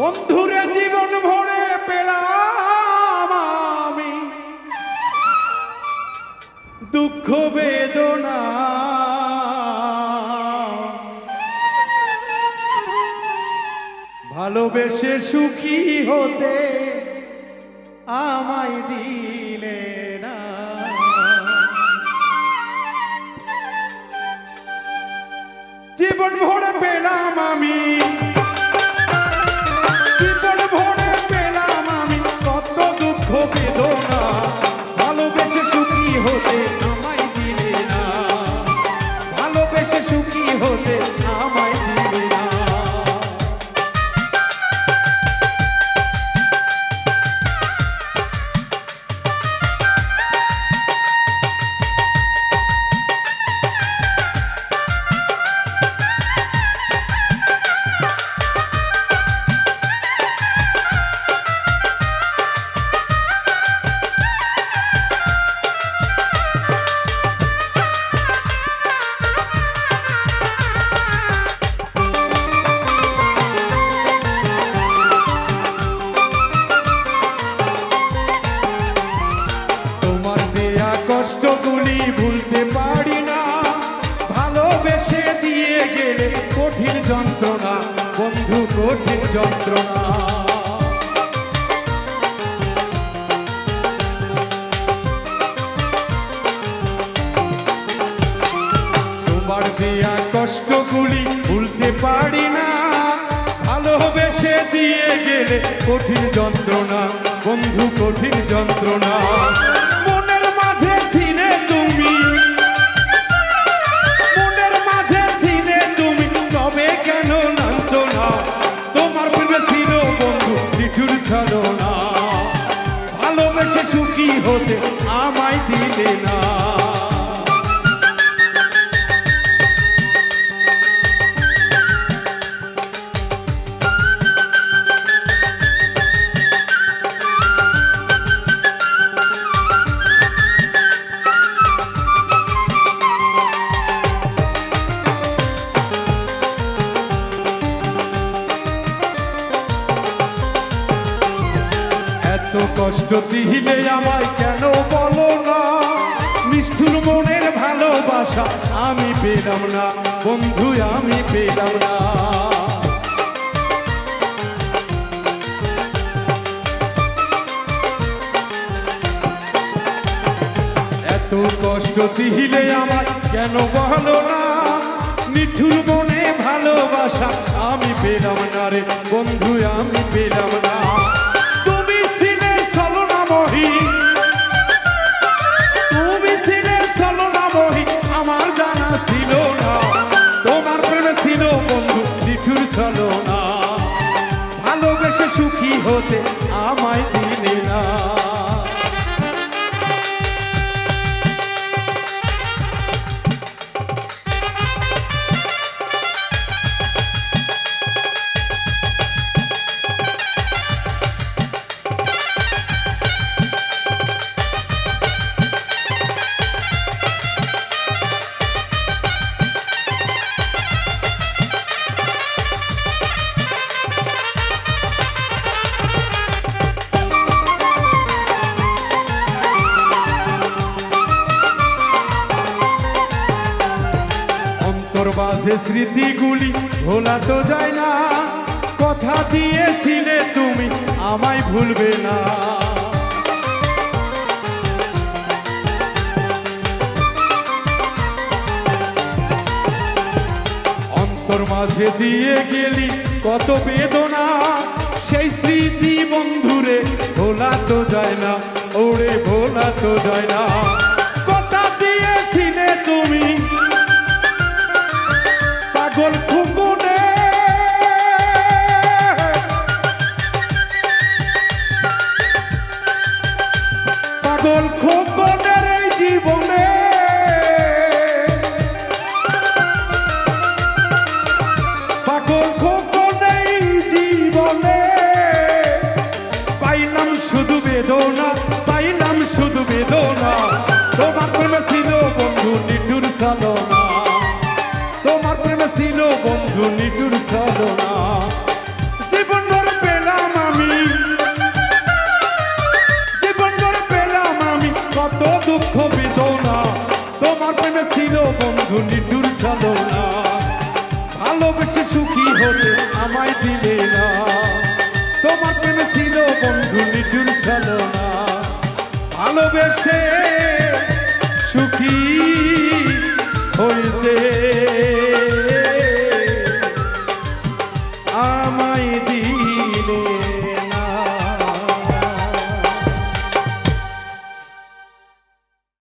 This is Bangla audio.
বন্ধুরে জীবন ভরে পেলাম আমি। দুঃখ, বেদনা। ভালোবেসে সুখী হতে আমায় দিলে না। জীবন ভরে পেলাম আমি। ভালোবেসে সুখী হতে? গেলে কঠিন যন্ত্রণা, বন্ধু, কঠিন যন্ত্রণা। তোমার দেয়া কষ্টগুলি ভুলতে পারি না। ভালোবেসে দিয়ে গেলে কঠিন যন্ত্রণা, বন্ধু, কঠিন যন্ত্রণা। ছাড়ো না। ভালোবেসে সুখী হতে আমায় দিলে না। কষ্ট দিলে আমায় কেন বলো না? নিষ্ঠুর মনের ভালোবাসা আমি পেলাম না, বন্ধু, আমি পেলাম না। এত কষ্ট দিলে আমায় কেন বলো না? নিঠুর মনে ভালোবাসা আমি পেলাম না রে, বন্ধু, আমি পেলাম অন্তর বাজে স্মৃতিগুলি ভোলা তো যায় না। কথা দিয়েছিলে তুমি, আমায় ভুলবে না। অন্তর মাঝে দিয়ে গেলি কত বেদনা, সেই স্মৃতি বন্ধুরে ভোলা তো যায় না, ওরে ভোলা তো যায় না। নিঠুর চালো না ভালোবেসে সুখী হতে আমায় দিলে